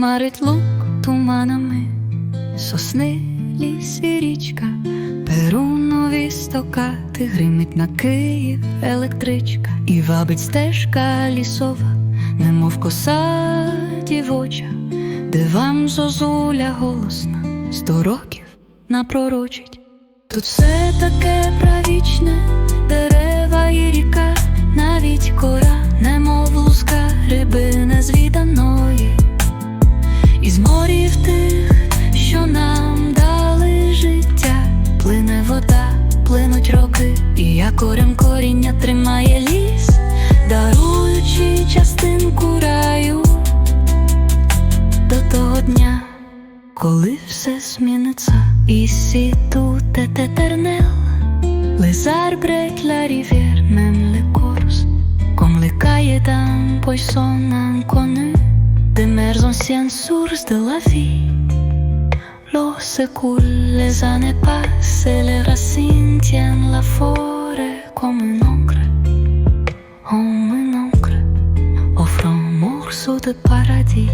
хмарить лук туманами, сосни ліс і річка, Перунові стокати, гримить на Київ електричка, і вабить стежка лісова, немов коса дівоча, де вам зозуля голосна, сто років напророчить. Тут все таке і якорем коріння тримає ліс, даруючи частинку раю до того дня. Коли все зміниться, ici tout est éternel. Les arbres et la rivière, même les corses, comme les cahiers d'un poisson inconnu, des mers anciennes sources de la vie. L'eau s'écoule, les années passent et les racines tiennent la forêt de paradis.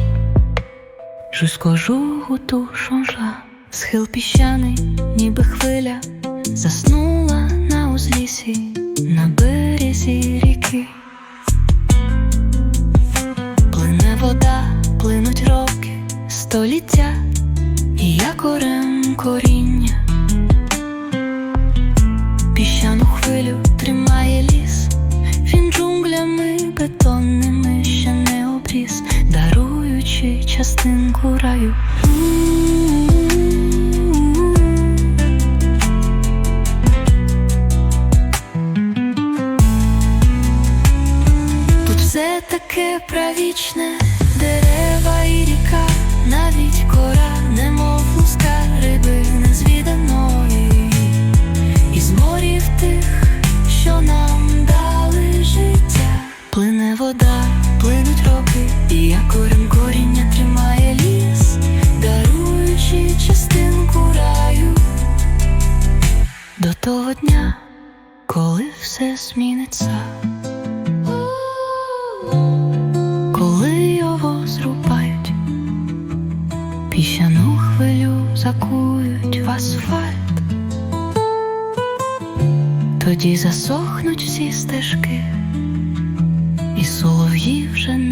Jusqu'au jour où tout changera Схил піщаний, ніби хвиля, заснула на узлісі, на березі ріки. Плине вода, плинуть роки, століття, і якорем коріння. Бетонними ще не обріз, даруючи частинку раю. Тут все таке правічне, плинуть роки, і якорем коріння тримає ліс, даруючи частинку раю. До того дня, коли все зміниться. Коли його зрубають, піщану хвилю закують в асфальт, тоді засохнуть всі стежки, і солов'ї вже.